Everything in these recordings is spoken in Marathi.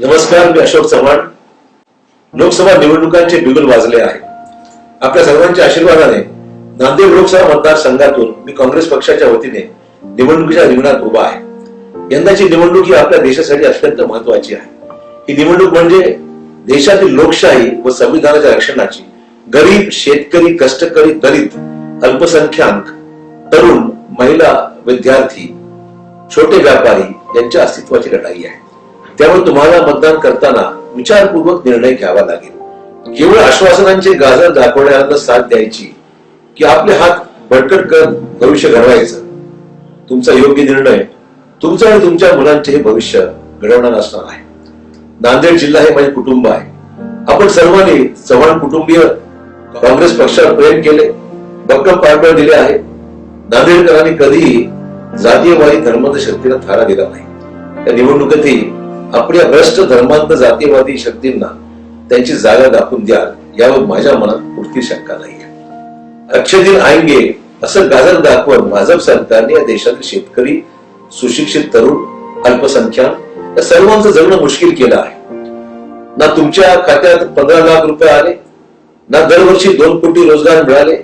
नमस्कार मी अशोक चव्हाण. लोकसभा निवडणुकांचे बिगुल वाजले आहे. आपल्या सर्वांच्या आशीर्वादाने नांदेड लोकसभा मतदारसंघातून मी काँग्रेस पक्षाच्या वतीने निवडणुकीच्या रिंगणात उभा आहे. यंदाची निवडणूक ही आपल्या देशासाठी अत्यंत महत्वाची आहे. ही निवडणूक म्हणजे देशातील लोकशाही व संविधानाच्या रक्षणाची गरीब शेतकरी कष्टकरी दलित अल्पसंख्याक तरुण महिला विद्यार्थी छोटे व्यापारी यांच्या अस्तित्वाची लढाई आहे. त्यामुळे तुम्हाला मतदान करताना विचारपूर्वक निर्णय घ्यावा लागेल. केवळ आश्वासनांचे गाजर दाखवण्याला साथ द्यायची की आपले हात बळकट करत भविष्य घडवायचं. तुमचा योग्य निर्णय तुमचं आणि तुमच्या मुलांचे हे भविष्य घडवणार असणार आहे. नांदेड जिल्हा हे माझे कुटुंब आहे. आपण सर्वांनी चव्हाण कुटुंबीय काँग्रेस पक्षावर प्रेम केले भक्कम पाठबळ दिले आहे. नांदेडकरांनी कधीही जातीयवादी धर्मांध शक्तीला थारा दिला नाही. या निवडणुकीतही आपल्या भ्रष्ट धर्मांत जातीवादी शक्तींना त्यांची जागा दाखवून द्याल यावर माझ्या मनात पुरती शंका नाही अक्षय दिन असं गाजर दाखवून भाजप सरकारने या देशातील शेतकरी सुशिक्षित तरुण अल्पसंख्याक या सर्वांचं जगणं मुश्किल केलं आहे. ना तुमच्या खात्यात पंधरा लाख रुपये आले ना दरवर्षी दोन कोटी रोजगार मिळाले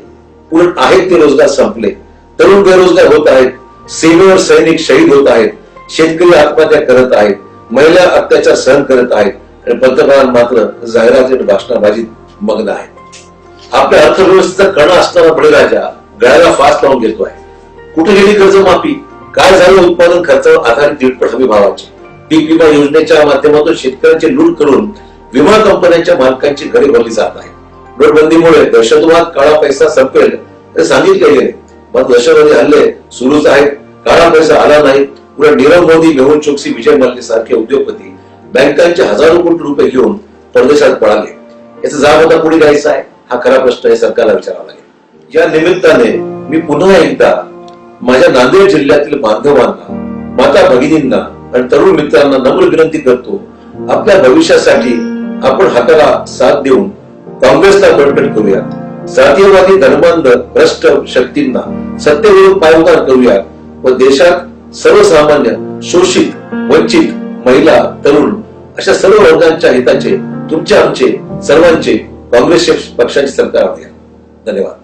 उलट आहेत ते रोजगार संपले. तरुण बेरोजगार होत आहेत सेवेवर सैनिक शहीद होत आहेत शेतकरी आत्महत्या करत आहेत. महिला अत्याचार सहन करत आहेत आणि पंतप्रधान मात्र जाहिराती भाषणाबाजीत मग्न आहेत. आपल्या अर्थव्यवस्थेचा कणा असणारा बळीराजा गळ्याला फास लावून घेतोय. कुठे गेली कर्जमाफी? काय झालं उत्पादन खर्चावर आधारित दीडपट हमी भावाची? पीक विमा योजनेच्या माध्यमातून शेतकऱ्यांची लूट करून विमा कंपन्यांच्या मालकांची घरे भरली जात आहे नोटबंदीमुळे दहशतवाद काळा पैसा संपेल हे सांगितले गेले पण दहशतवादी हल्ले सुरूच आहेत. काळा पैसा आला नाही पुढे नीरव मोदी मेहुल चोक्सी विजय मल्ले सारखे उद्योगपती बँकांचे हजारो कोटी रुपये घेऊन परदेशात पळाले. याचा जाब आता पुढे घ्यायचा आहे. हा खरा प्रश्न हे सरकारला विचारावा लागेल. या निमित्ताने मी पुन्हा एकदा माझ्या नांदेड जिल्ह्यातील बांधवांना माता भगिनींना आणि तरुण मित्रांना नम्र विनंती करतो आपल्या भविष्यासाठी आपण हाताला साथ देऊन काँग्रेसला बळकट करूयात जातीयवादी धर्मांध भ्रष्ट शक्तींना सत्तेविरुद्ध पायउतार करूयात व देशात सर्वसामान्य शोषित वंचित महिला तरुण अशा सर्व वर्गांच्या हिताचे तुमचे आमचे सर्वांचे काँग्रेस पक्षाचे सरकार द्या धन्यवाद.